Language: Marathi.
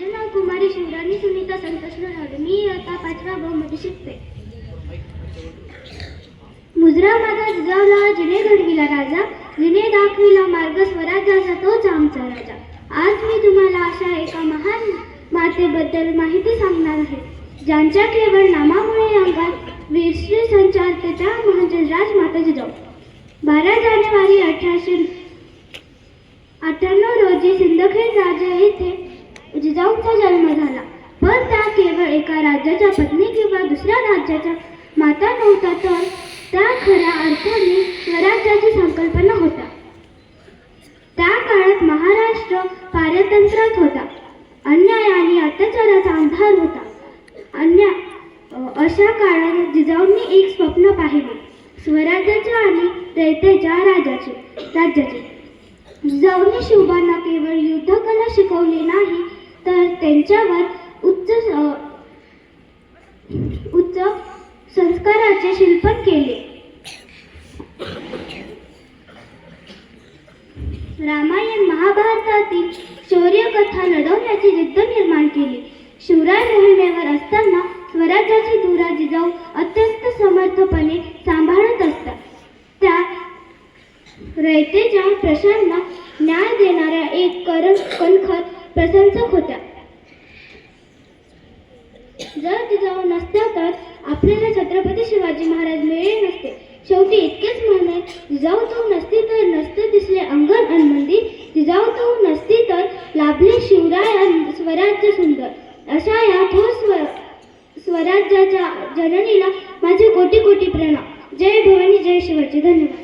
माझे नाव कुमारी शिवराणी सुनीता संतोष नरहरे मी आता पाचवा ब मध्ये शिकते. मुजरा माझा जिजावला जिने घडविला राजा. जिने दाखविला मार्ग स्वराज्याचा तोच आमचा राजा. आज मी तुम्हाला अशा एका महान मातेबद्दल माहिती सांगणार आहे. ज्यांच्या केवळ नामामुळे अंगात वीरश्री संचार त्याच्या म्हणजे राजमाता जिजाऊ बारा जानेवारी अठराशे अठ्ठ्याण्णव रोजी सिंदखेड राजा येथे जिजाऊचा जन्म झाला. पण त्या केवळ एका राज्याच्या पत्नी किंवा दुसऱ्या राज्याच्या माता नव्हता तर त्या खऱ्या अर्थाने स्वराज्याची संकल्पना होता त्या काळात महाराष्ट्र पारतंत्र्यात होता. अन्याय आणि अत्याचाराचा अंधार होता. अन्याय अशा काळात जिजाऊंनी एक स्वप्न पाहिले. स्वराज्याचे आणि दैत्याच्या राजाचे राज्याचे. जिजाऊंनी शिवबांना केवळ युद्धकला शिकवली नाही तर त्यांच्यावर उच्च उच्च संस्काराचे शिल्पन केले. रामायण महाभारतातील शौर्यकथा लढवण्याची जिद्द निर्माण केली. शिवराय मोहिमेवर असताना स्वराज्याची धुरा जिजाऊ अत्यंत समर्थपणे सांभाळत असतात. त्या रयतेच्या प्रश्नांना न्याय देणाऱ्या एक कर कणखत प्रशंसक होत्या. जर जिजाऊ नसत्या तर आपल्याला छत्रपती शिवाजी महाराज मिळले नसते. शेवटी इतकेच म्हणे जिजाऊ तू नसती तर नसते दिसले अंगण अनमंदी मंदिर जिजाऊ तू नसती तर लाभले शिवराय स्वराज्य सुंदर. अशा या थोर स्व स्वराज्याच्या जननीला माझे कोटी कोटी प्रणाम. जय भवानी जय शिवाजी. धन्यवाद.